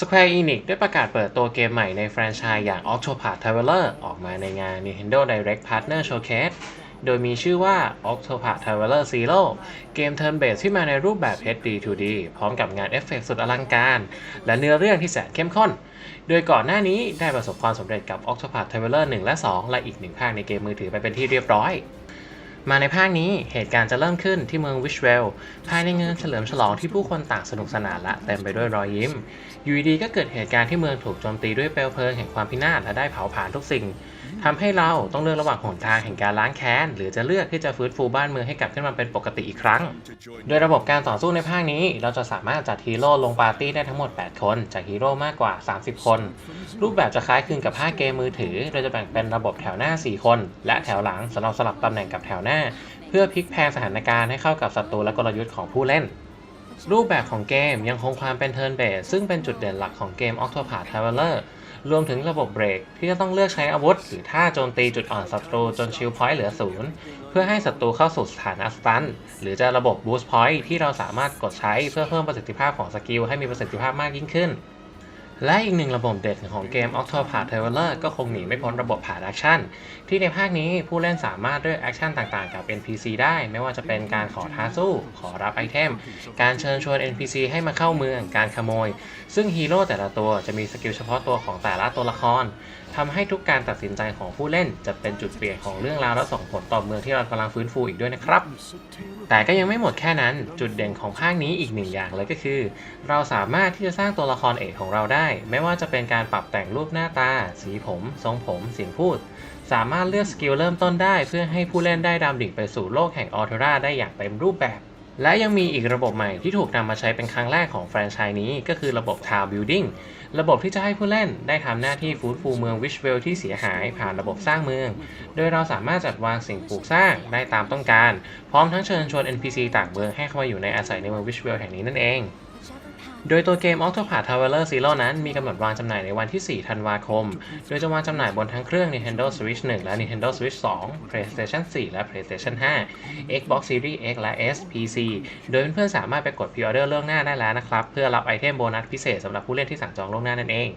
Square Enix ได้ประกาศเปิดตัวเกมใหม่ในแฟรนไชส์อย่าง Octopath Traveler ออกมาในงาน Nintendo Direct Partner Showcase โดยมีชื่อว่า Octopath Traveler Zero เกม Turn Based ที่มาในรูปแบบ HD 2D พร้อมกับงานเอฟเฟกต์สุดอลังการ และเนื้อเรื่องที่แสนเข้มข้น โดยก่อนหน้านี้ได้ประสบความสำเร็จกับ Octopath Traveler 1 และ 2 และอีกหนึ่งภาคในเกมมือถือไปเป็นที่เรียบร้อย มาในภาคนี้เหตุการณ์จะเริ่มขึ้นที่เมืองวิชเวล ภายในงานเฉลิมฉลองที่ผู้คนต่างสนุกสนานและเต็มไปด้วยรอยยิ้ม อยู่ดีก็เกิดเหตุการณ์ที่เมืองถูกโจมตีด้วยเปลวเพลิงแห่งความพินาศและได้เผาผลาญทุกสิ่งทำให้เราต้องเลือกระหว่างหนทางแห่งการล้างแค้น หรือจะเลือกที่จะฟื้นฟูบ้านเมืองให้กลับขึ้นมาเป็นปกติอีกครั้ง โดยระบบการต่อสู้ในภาคนี้ เราจะสามารถจัดฮีโร่ลงปาร์ตี้ได้ทั้งหมด 8 คน จากฮีโร่มากกว่า 30 คน รูปแบบจะคล้ายคลึงกับภาคเกมมือถือ โดยจะแบ่งเป็นระบบแถวหน้า 4 คน และแถวหลังสำหรับสลับตำแหน่งกับแถวหน้าเพื่อพลิกแพลงสถานการณ์ให้เข้ากับศัตรูและกลยุทธ์ของผู้เล่น รูปแบบของเกมยังคงความเป็น Turn Based ซึ่งเป็นจุดเด่นหลักของเกม Octopath Traveler รวมถึงระบบเบรกที่จะต้องเลือกใช้อาวุธ หรือท่าโจมตีจุดอ่อนศัตรูจนชิลพอยต์เหลือศูนย์เพื่อให้ศัตรูเข้าสู่สถานะสตันหรือจะระบบ Boost Point ที่เราสามารถกดใช้เพื่อเพิ่มประสิทธิภาพของสกิลให้มีประสิทธิภาพมากยิ่งขึ้น และอีกหนึ่งระบบเด่นของเกม Octopath Traveler ก็คงหนีไม่พ้นระบบผ่านแอคชั่น ที่ในภาคนี้ผู้เล่นสามารถเลือกแอคชั่นต่างๆ กับ NPC ได้ ไม่ว่าจะเป็นการขอท้าสู้ ขอรับไอเทม การเชิญชวน NPC ให้มาเข้าเมือง การขโมย ซึ่งฮีโร่แต่ละตัวจะมีสกิลเฉพาะตัวของแต่ละตัวละครทำให้ทุกการตัดสินใจของผู้เล่นจะเป็นจุดเปลี่ยนของเรื่องราวและส่งผลต่อเมืองที่เรากำลังฟื้นฟูอีกด้วยนะครับ แต่ก็ยังไม่หมดแค่นั้น จุดเด่นของภาคนี้อีกหนึ่งอย่างเลยก็คือ เราสามารถที่จะสร้างตัวละครเอกของเราได้ไม่ว่าจะเป็นการปรับแต่งรูปหน้าตา สีผม ทรงผม เสียงพูด สามารถเลือกสกิลเริ่มต้นได้ เพื่อให้ผู้เล่นได้ดำดิ่งไปสู่โลกแห่งออเทราได้อย่างเต็มรูปแบบ และยังมีอีกระบบใหม่ที่ถูกนำมาใช้เป็นครั้งแรกของแฟรนไชส์นี้ ก็คือระบบ Town Building ระบบที่จะให้ผู้เล่นได้ทำหน้าที่ฟื้นฟูเมืองวิชเวลที่เสียหายผ่านระบบสร้างเมือง โดยเราสามารถจัดวางสิ่งปลูกสร้างได้ตามต้องการ พร้อมทั้งเชิญชวน NPC ต่างเมืองให้เข้ามาอยู่ในอาศัยในเมืองวิชเวลแห่งนี้นั่นเอง โดยตัวเกม Octopath Traveler Zero นั้นมีกำหนดวางจำหน่ายในวันที่ 4 ธันวาคม โดยจะวางจำหน่ายบนทั้งเครื่อง Nintendo Switch 1 และ Nintendo Switch 2 PlayStation 4 และ PlayStation 5 Xbox Series X และ S PC โดยเพื่อนๆสามารถไปกดพรีออเดอร์ล่วงหน้าได้แล้วนะครับ เพื่อรับไอเทมโบนัสพิเศษสำหรับผู้เล่นที่สั่งจองล่วงหน้านั่นเอง